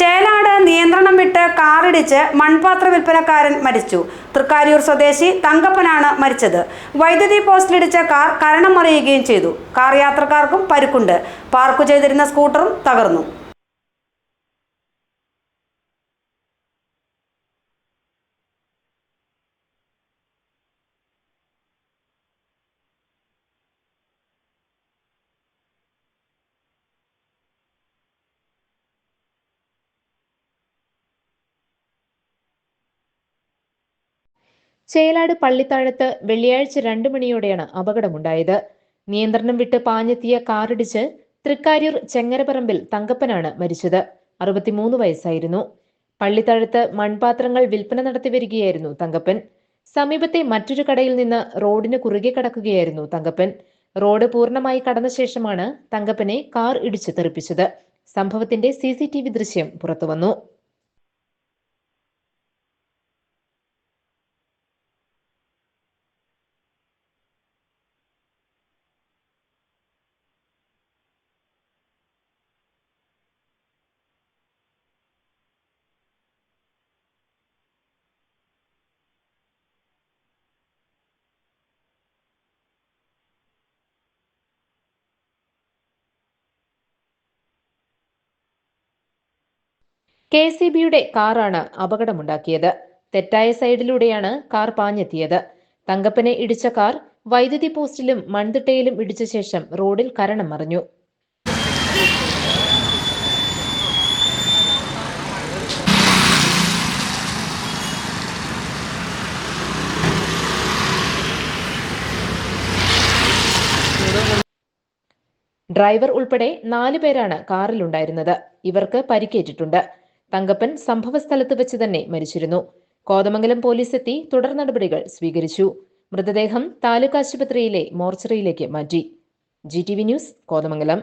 ചേലാട് നിയന്ത്രണം വിട്ട് കാറിടിച്ച് മൺപാത്ര വിൽപ്പനക്കാരൻ മരിച്ചു. തൃക്കാരിയൂർ സ്വദേശി തങ്കപ്പനാണ് മരിച്ചത്. വൈദ്യുതി പോസ്റ്റിലിടിച്ച കാർ കരണം മറിയുകയും ചെയ്തു. കാർ യാത്രക്കാർക്കും പരുക്കുണ്ട്. പാർക്ക് ചെയ്തിരുന്ന സ്കൂട്ടറും തകർന്നു. ചേലാട് പള്ളിത്താഴത്ത് വെള്ളിയാഴ്ച രണ്ടു മണിയോടെയാണ് അപകടമുണ്ടായത്. നിയന്ത്രണം വിട്ട് പാഞ്ഞെത്തിയ കാറിടിച്ച് തൃക്കാര്യൂർ ചെങ്ങരപ്പറമ്പിൽ തങ്കപ്പനാണ് മരിച്ചത്. അറുപത്തിമൂന്ന് വയസ്സായിരുന്നു. പള്ളിത്താഴത്ത് മൺപാത്രങ്ങൾ വിൽപ്പന നടത്തി വരികയായിരുന്നു തങ്കപ്പൻ. സമീപത്തെ മറ്റൊരു കടയിൽ നിന്ന് റോഡിന് കുറുകെ കടക്കുകയായിരുന്നു തങ്കപ്പൻ. റോഡ് പൂർണമായി കടന്ന ശേഷമാണ് തങ്കപ്പനെ കാർ ഇടിച്ചു തെറിപ്പിച്ചത്. സംഭവത്തിന്റെ സി ദൃശ്യം പുറത്തുവന്നു. കെ സി ബിയുടെ കാറാണ് അപകടമുണ്ടാക്കിയത്. തെറ്റായ സൈഡിലൂടെയാണ് കാർ പാഞ്ഞെത്തിയത്. തങ്കപ്പനെ ഇടിച്ച കാർ വൈദ്യുതി പോസ്റ്റിലും മൺതിട്ടയിലും ഇടിച്ച ശേഷം റോഡിൽ കരണം മറിഞ്ഞു. ഡ്രൈവർ ഉൾപ്പെടെ നാലു പേരാണ് കാറിലുണ്ടായിരുന്നത്. ഇവർക്ക് പരിക്കേറ്റിട്ടുണ്ട്. തങ്കപ്പൻ സംഭവസ്ഥലത്ത് വെച്ച് തന്നെ മരിച്ചിരുന്നു. കോതമംഗലം പോലീസ് എത്തി തുടർ നടപടികൾ സ്വീകരിച്ചു. മൃതദേഹം താലൂക്ക് ആശുപത്രിയിലെ മോർച്ചറിയിലേക്ക് മാറ്റി. G T V news Kothamangalam.